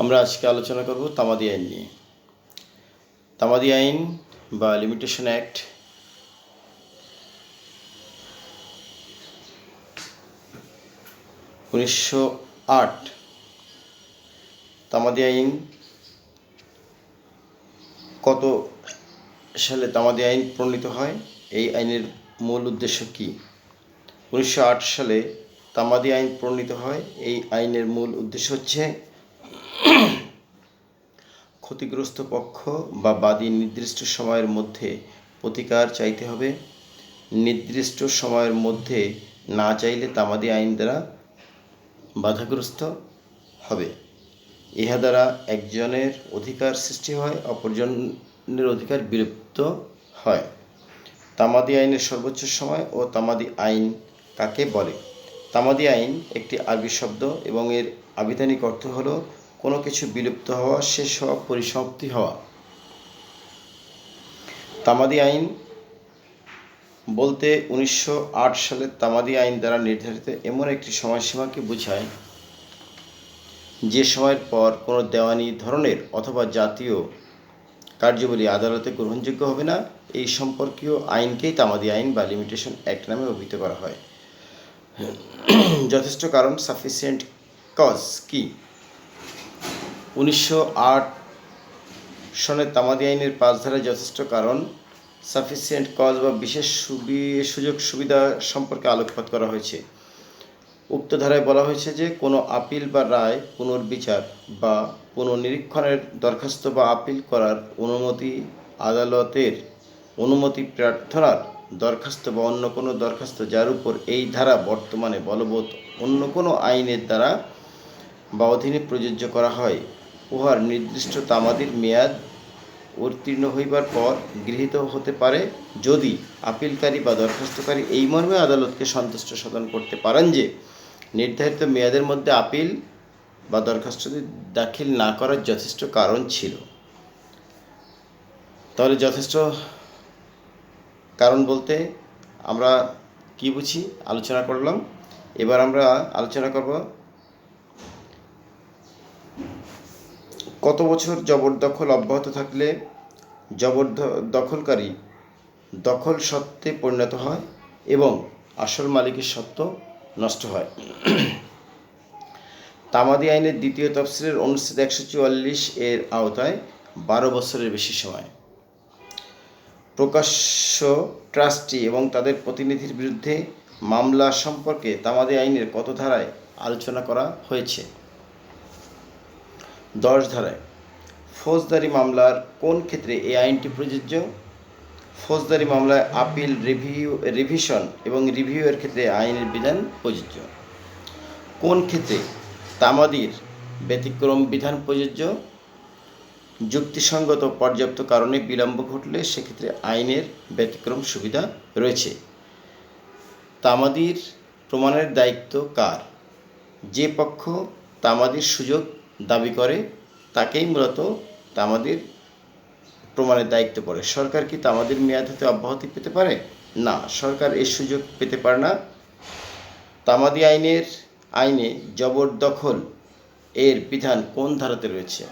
আমরা আজকে আলোচনা করব তামাদি আইন নিয়ে। তামাদি আইন বা লিমিটেশন অ্যাক্ট উনিশশো আট। তামাদি আইন কত সালে তামাদি আইন প্রণীত হয়? এই আইনের মূল উদ্দেশ্য কী? উনিশশো আট সালে তামাদি আইন প্রণীত হয়। এই আইনের মূল উদ্দেশ্য হচ্ছে ক্ষতিগ্রস্ত পক্ষ বা বাদী নির্দিষ্ট সময়ের মধ্যে প্রতিকার চাইতে হবে। নির্দিষ্ট সময়ের মধ্যে না চাইলে তামাদি আইন দ্বারা বাধাগ্রস্ত হবে। ইহা দ্বারা একজনের অধিকার সৃষ্টি হয়, অপরজনের অধিকার বিলুপ্ত হয়। তামাদি আইনের সর্বোচ্চ সময় ও তামাদি আইন কাকে বলে? তামাদি আইন একটি আরবি শব্দ এবং এর আবিধানিক অর্থ হলো কোনো কিছু বিলুপ্ত হওয়া শেষ হওয়া পরিসমাপ্তি হওয়া। তামাদি আইন বলতে উনিশশো আট সালের তামাদি আইন দ্বারা নির্ধারিত এমন একটি সময়সীমাকে বোঝায়, যে সময়ের পর কোনো দেওয়ানি ধরনের অথবা জাতীয় কার্যবলী আদালতে গ্রহণযোগ্য হবে না, এই সম্পর্কীয় আইনকেই তামাদি আইন বা লিমিটেশন অ্যাক্ট নামে অভিহিত করা হয়। যথেষ্ট কারণ, সাফিসিয়েন্ট কজ কি? উনিশশো আট সনের তামাদি আইনের পাঁচ ধারায় যথেষ্ট কারণ সাফিসিয়েন্ট কজ বা বিশেষ সুবি- সুযোগ সুবিধা সম্পর্কে আলোকপাত করা হয়েছে। উক্ত ধারায় বলা হয়েছে যে কোনো আপিল বা রায় পুনর্বিচার বা পুনর্নিরীক্ষণের দরখাস্ত বা আপিল করার অনুমতি, আদালতের অনুমতি প্রার্থনার দরখাস্ত বা অন্য কোনো দরখাস্ত যার উপর এই ধারা বর্তমানে বলবৎ অন্য কোনো আইনের দ্বারা বা অধীনে প্রযোজ্য করা হয়। উহার নির্দিষ্ট তামাদির মেয়াদ উত্তীর্ণ হইবার পর গৃহীত হতে পারে যদি আপিলকারী বা দরখাস্তকারী এই মর্মে আদালতকে সন্তুষ্ট সাধন করতে পারেন যে নির্ধারিত মেয়াদের মধ্যে আপিল বা দরখাস্তটি দাখিল না করার যথেষ্ট কারণ ছিল। তাহলে যথেষ্ট কারণ বলতে আমরা কি বুঝি? আলোচনা করলাম। এবার আমরা আলোচনা করব কত বছর জবরদখল অব্যাহত থাকলে জবরদখলকারী দখল সত্ত্বে পরিণত হয় এবং আসল মালিকের সত্ত্ব নষ্ট হয়? তামাদি আইনের দ্বিতীয় তফসিলের অনুচ্ছেদ একশো চুয়াল্লিশ এর আওতায় বারো বছরের বেশি সময়। প্রকাশ্য ট্রাস্টি এবং তাদের প্রতিনিধির বিরুদ্ধে মামলা সম্পর্কে তামাদি আইনের কত ধারায় আলোচনা করা হয়েছে। দশ ধারায়, ফৌজদারি মামলার কোন ক্ষেত্রে এই আইনটি প্রযোজ্য? ফৌজদারি মামলায় আপিল, রিভিউ, রিভিশন এবং রিভিউয়ের ক্ষেত্রে আইনের বিধান প্রযোজ্য। কোন ক্ষেত্রে তামাদির ব্যতিক্রম বিধান প্রযোজ্য? যুক্তিসঙ্গত পর্যাপ্ত কারণে বিলম্ব ঘটলে সেক্ষেত্রে আইনের ব্যতিক্রম সুবিধা রয়েছে। তামাদির প্রমাণের দায়িত্ব কার? যে পক্ষ তামাদির সুযোগ দাবি করে, তাকেই মূলত তামাদির প্রমাণের দায়িত্ব পড়ে। সরকার কি তামাদির মেয়াদ হতে অব্যাহতি পেতে পারে? না, সরকার এই সুযোগ পেতে পারে না। তামাদি আইনের আইনে জবরদখল এর বিধান কোন ধারাতে রয়েছে?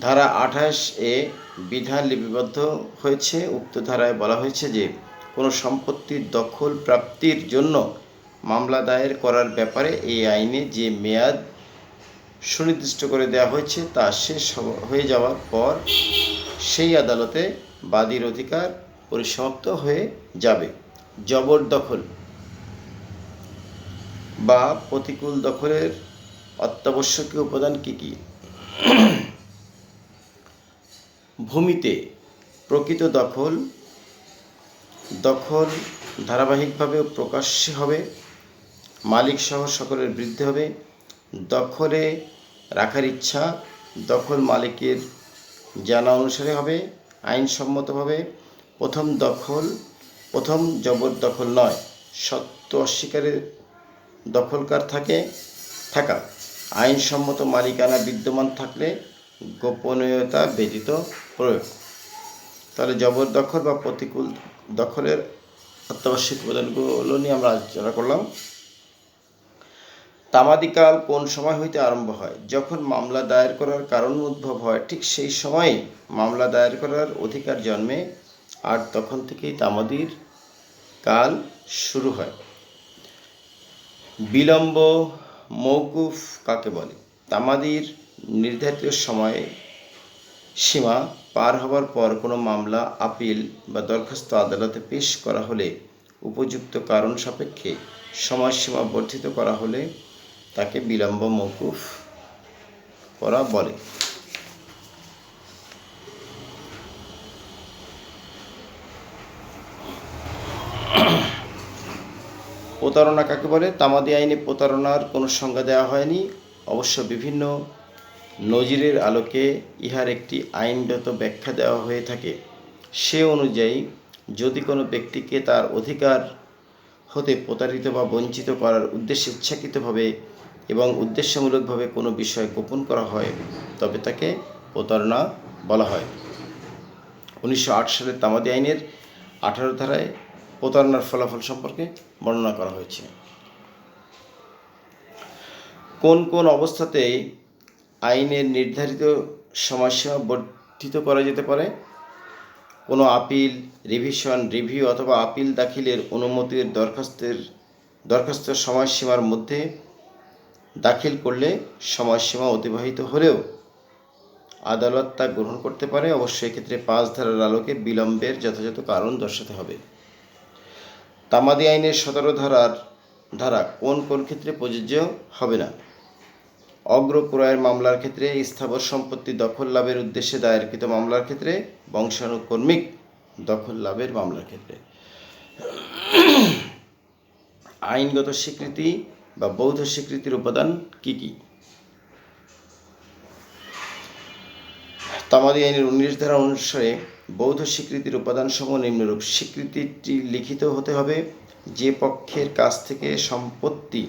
ধারা আঠাশ এ বিধান লিপিবদ্ধ হয়েছে। উক্ত ধারায় বলা হয়েছে যে, কোনো সম্পত্তির দখল প্রাপ্তির জন্য মামলা দায়ের করার ব্যাপারে এই আইনে যে মেয়াদ সুনির্দিষ্ট করে দেওয়া হয়েছে, তা শেষ হয়ে যাওয়ার পর সেই আদালতে বাদীর অধিকার পরিসমাপ্ত হয়ে যাবে। জবরদখল বা প্রতিকূল দখলের অত্যাবশ্যকীয় উপাদান কী কী? ভূমিতে প্রকৃত দখল দখল ধারাবাহিকভাবে প্রকাশ্যে হবে মালিক সহ সকলের বৃদ্ধি হবে দখলে রাখার ইচ্ছা দখল মালিকের জানা অনুসারে হবে, আইনসম্মতভাবে প্রথম দখল, প্রথম জবরদখল নয়, সত্য অস্বীকারের দখলকার থাকে, থাকা। আইনসম্মত মালিকানা বিদ্যমান থাকলে গোপনীয়তা ব্যতীত প্রয়োগ। তাহলে জবরদখল বা প্রতিকূল দখলের অত্যাবশ্যক উপাদানগুলো নিয়ে আমরা আলোচনা করলাম। তামাদিকাল কোন সময় হইতে আরম্ভ হয়? যখন মামলা দায়ের করার কারণ উদ্ভব হয়, ঠিক সেই সময়ে মামলা দায়ের করার অধিকার জন্মে আর তখন থেকেই তামাদির কাল শুরু হয়। বিলম্ব মৌকুফ কাকে বলে? তামাদির নির্ধারিত সময়ে সীমা পার হবার পর কোনো মামলা, আপিল বা দরখাস্ত আদালতে পেশ করা হলে উপযুক্ত কারণ সাপেক্ষে সময়সীমা বর্ধিত করা হলে তাকে বিলম্ব মৌকুফ করা বলে। প্রতারণা কাকে বলে? তামাদি আইনে প্রতারণার কোনো সংজ্ঞা দেওয়া হয়নি। অবশ্য বিভিন্ন নজিরের আলোকে ইহার একটি আইনগত ব্যাখ্যা দেওয়া হয়ে থাকে। সে অনুযায়ী, যদি কোনো ব্যক্তিকে তার অধিকার হতে প্রতারিত বা বঞ্চিত করার উদ্দেশ্যে ইচ্ছাকৃতভাবে এবং উদ্দেশ্যমূলকভাবে কোনো বিষয় গোপন করা হয়, তবে তাকে প্রতারণা বলা হয়। উনিশশো আট সালের তামাদি আইনের আঠারো ধারায় প্রতারণার ফলাফল সম্পর্কে বর্ণনা করা হয়েছে। কোন কোন অবস্থাতে আইনের নির্ধারিত সময়সীমা বর্ধিত করা যেতে পারে? কোনো আপিল, রিভিশন, রিভিউ অথবা আপিল দাখিলের অনুমতির দরখাস্তের দরখাস্তের সময়সীমার মধ্যে দাখিল করলে সময়সীমা অতিবাহিত হলেও আদালত তা গ্রহণ করতে পারে, অবশ্যই এক্ষেত্রে পাঁচ ধারার আলোকে বিলম্বের যথাযথ কারণ দর্শাতে হবে। তামাদি আইনের সতেরো ধারার ধারা কোন কোন ক্ষেত্রে প্রযোজ্য হবে না? অগ্রক্রয়ের মামলার ক্ষেত্রে স্থাবর সম্পত্তি দখল লাভের উদ্দেশ্যে দায়েরকৃত মামলার ক্ষেত্রে বংশানুকর্মিক দখল লাভের মামলার ক্ষেত্রে। আইনগত স্বীকৃতি বা বৌদ্ধ স্বীকৃতির উপাদান কি কি? তামাদি আইনের উনিশ ধারা অনুসারে বৌদ্ধ স্বীকৃতির উপাদানসমূহ নিম্নরূপ। স্বীকৃতিটি লিখিত হতে হবে যে পক্ষের কাছ থেকে সম্পত্তি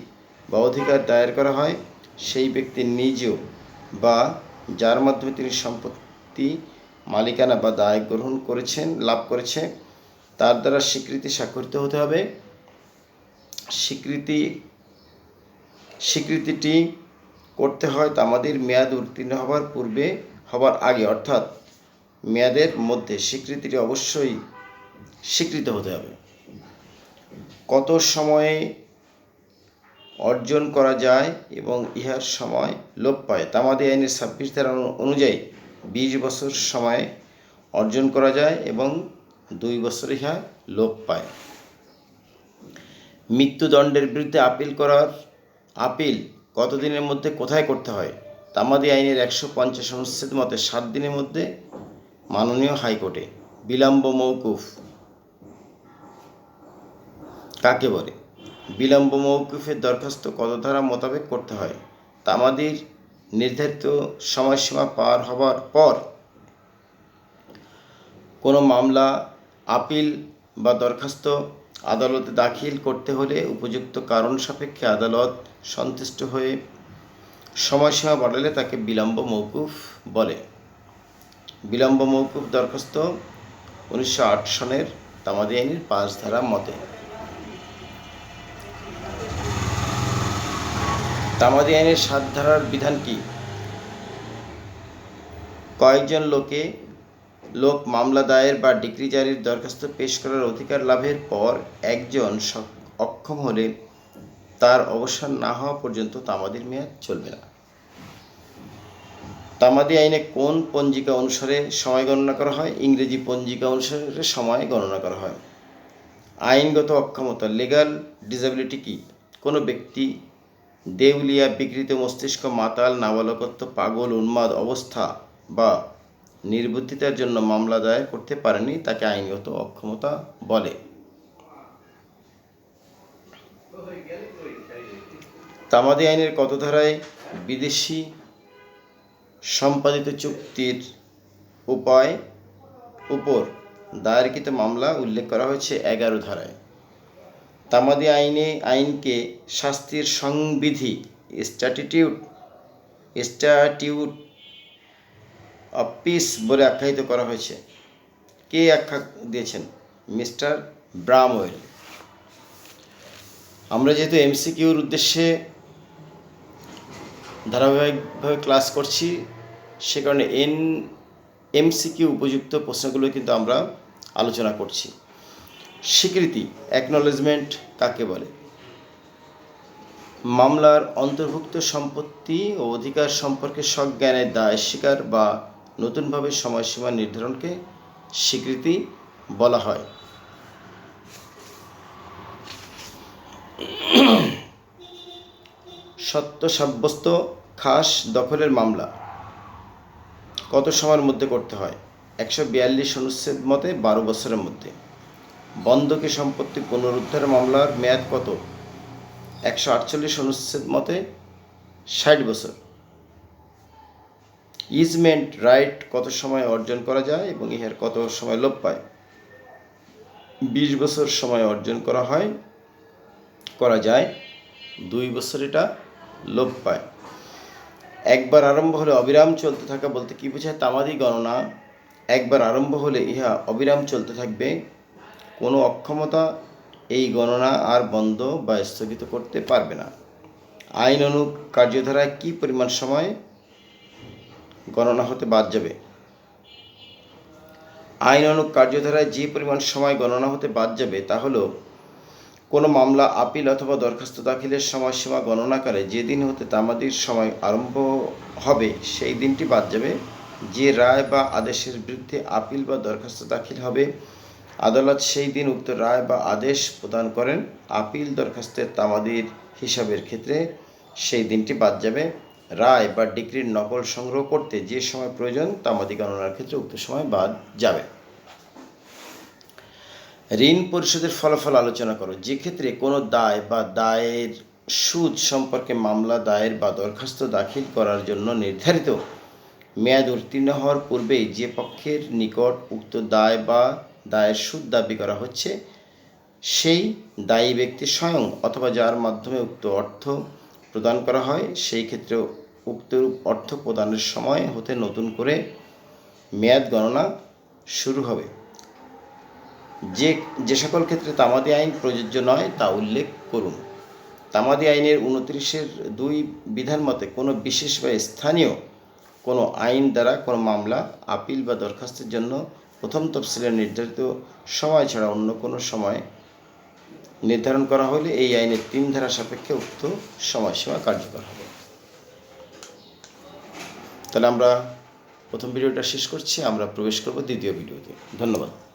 বা অধিকার দায়ের করা হয় সেই ব্যক্তি নিজেও বা যার মাধ্যমে তিনি সম্পত্তি, মালিকানা বা দায় গ্রহণ করেছেন, লাভ করেছে, তার দ্বারা স্বীকৃতি স্বাক্ষরিত হতে হবে। স্বীকৃতি স্বীকৃতিটি করতে হয় আমাদের মেয়াদ উত্তীর্ণ হবার পূর্বে, হবার আগে। অর্থাৎ মেয়াদের মধ্যে স্বীকৃতিটি অবশ্যই স্বীকৃত হতে হবে। কত সময়ে অর্জন করা যায় এবং ইহার সময় লোপ পায়? তামাদি আইনের ছাব্বিশ ধারা অনুযায়ী বিশ বছর সময়ে অর্জন করা যায় এবং দুই বছর ইহা লোপ পায়। মৃত্যুদণ্ডের বিরুদ্ধে আপিল করার আপিল কতদিনের মধ্যে কোথায় করতে হয়? তামাদি আইনের একশো পঞ্চাশ অনুচ্ছেদ মতে সাত দিনের মধ্যে মাননীয় হাইকোর্টে বিলম্ব মৌকুফ কাকে বলে? বিলম্ব মৌকুফের দরখাস্ত কত ধারা মোতাবেক করতে হয়? তামাদির নির্ধারিত সময়সীমা পার হবার পর কোনো মামলা, আপিল বা দরখাস্ত আদালতে দাখিল করতে হলে উপযুক্ত কারণ সাপেক্ষে আদালত সন্তুষ্ট হয়ে সময়সীমা বাড়ালে তাকে বিলম্ব মৌকুফ বলে। বিলম্ব মৌকুফ দরখাস্ত উনিশশো আট সনের তামাদি আইনের পাঁচ ধারা মতে। তামাদি আইনের সাত ধারার বিধান কি? কয়েকজন লোকে লোক মামলা দায়ের বা ডিগ্রি জারির দরখাস্ত পেশ করার অধিকার লাভের পর একজন অক্ষম হলে তার অবসান না হওয়া পর্যন্ত তামাদির মেয়াদ চলবে না। তামাদি আইনে কোন পঞ্জিকা অনুসারে সময় গণনা করা হয়? ইংরেজি পঞ্জিকা অনুসারে সময় গণনা করা হয়। আইনগত অক্ষমতা লিগাল ডিসেবিলিটি কি? কোনো ব্যক্তি দেউলিয়া, বিকৃত মস্তিষ্ক, মাতাল, নাবালকত্ব, পাগল, উন্মাদ, অবস্থা বা নির্বুদ্ধিতার জন্য মামলা দায়ের করতে পারেনি, তাকে আইনগত অক্ষমতা বলে। তামাদি আইনের কত ধারায় বিদেশি সম্পাদিত চুক্তির উপায় উপর দায়েরকৃত মামলা উল্লেখ করা হয়েছে এগারো ধারায়। তামাদি আইনে, আইনকে শাস্তির সংবিধি স্ট্যাটিউট অফ পিস বলে আখ্যায়িত করা হয়েছে। কে আখ্যা দিয়েছেন? Mister Bramwell. আমরা যেহেতু এমসিকিউর উদ্দেশ্যে ধারাবাহিকভাবে ক্লাস করছি, সে কারণে এন, এমসিকিউ উপযুক্ত প্রশ্নগুলো কিন্তু আমরা আলোচনা করছি। স্বীকৃতি অ্যাকনোলেজমেন্ট কাকে বলে? মামলার অন্তর্ভুক্ত সম্পত্তি ও অধিকার সম্পর্কে সজ্ঞানের দায়, স্বীকার বা নতুনভাবে সময়সীমা নির্ধারণকে স্বীকৃতি বলা হয়। সত্য সাব্যস্ত খাস দখলের মামলা। কত সময়ের মধ্যে করতে হয়? একশো বিয়াল্লিশ অনুচ্ছেদ মতে বারো বছরের মধ্যে। বন্ধকে সম্পত্তি পুনরুদ্ধার মামলার মেয়াদ কত? একশো আটচল্লিশ অনুচ্ছেদ মতে ষাট বছর। ইজমেন্ট রাইট কত সময় অর্জন করা যায় এবং ইহার কত সময় লোপ পায়? বিশ বছর সময় অর্জন করা হয়, করা যায়, দুই বছর এটা লোপ পায়। একবার আরম্ভ হলে অবিরাম চলতে থাকা বলতে কি বোঝায়? তামাদি গণনা। একবার আরম্ভ হলে ইহা অবিরাম চলতে থাকবে। কোনো অক্ষমতা এই গণনা আর বন্ধ বা স্থগিত করতে পারবে না। আইন অনু কার্যধারায় কী পরিমাণ সময় গণনা হতে বাদ যাবে। আইন অনু কার্যধারায় যে পরিমাণ সময় গণনা হতে বাদ যাবে তা হলো, কোনো মামলা, আপিল অথবা দরখাস্ত দাখিলের সময়সীমা গণনাকারে যে দিন হতে তামাদির সময় আরম্ভ হবে, সেই দিনটি বাদ যাবে। যে রায় বা আদেশের বিরুদ্ধে আপিল বা দরখাস্ত দাখিল হবে, আদালত সেই দিন উক্ত রায় বা আদেশ প্রদান করেন। আপিল দরখাস্তের তামাদির হিসাবের ক্ষেত্রে সেই দিনটি বাদ যাবে। রায় বা ডিগ্রির নকল সংগ্রহ করতে যে সময় প্রয়োজন তামাদি গণনার ক্ষেত্রে উক্ত সময় বাদ যাবে। ঋণ পরিশোধের ফলাফল আলোচনা করো। যে ক্ষেত্রে কোনো দায় বা দায়ের সুদ সম্পর্কে মামলা, দায়ের বা দরখাস্ত দাখিল করার জন্য নির্ধারিত মেয়াদ উত্তীর্ণ হওয়ার পূর্বেই যে পক্ষের নিকট উক্ত দায় বা দায়ের সুদ দাবি করা হচ্ছে, সেই দায়ী ব্যক্তি স্বয়ং অথবা যার মাধ্যমে উক্ত অর্থ প্রদান করা হয়, সেই ক্ষেত্রে উক্ত অর্থ প্রদানের সময় হতে নতুন করে মেয়াদ গণনা শুরু হবে। যে যে সকল ক্ষেত্রে তামাদি আইন প্রযোজ্য নয় তা উল্লেখ করুন। তামাদি আইনের উনত্রিশের দুই বিধান মতে কোনো বিশেষ বা স্থানীয় কোনো আইন দ্বারা কোনো মামলা, আপিল বা দরখাস্তের জন্য প্রথম তফসিলের নির্ধারিত সময় ছাড়া অন্য কোনো সময় নির্ধারণ করা হলে এই আইনের তিন ধারা সাপেক্ষে উক্ত সময়সীমা কার্যকর হবে। তাহলে আমরা প্রথম ভিডিওটা শেষ করছি, আমরা প্রবেশ করব দ্বিতীয় ভিডিওতে। ধন্যবাদ।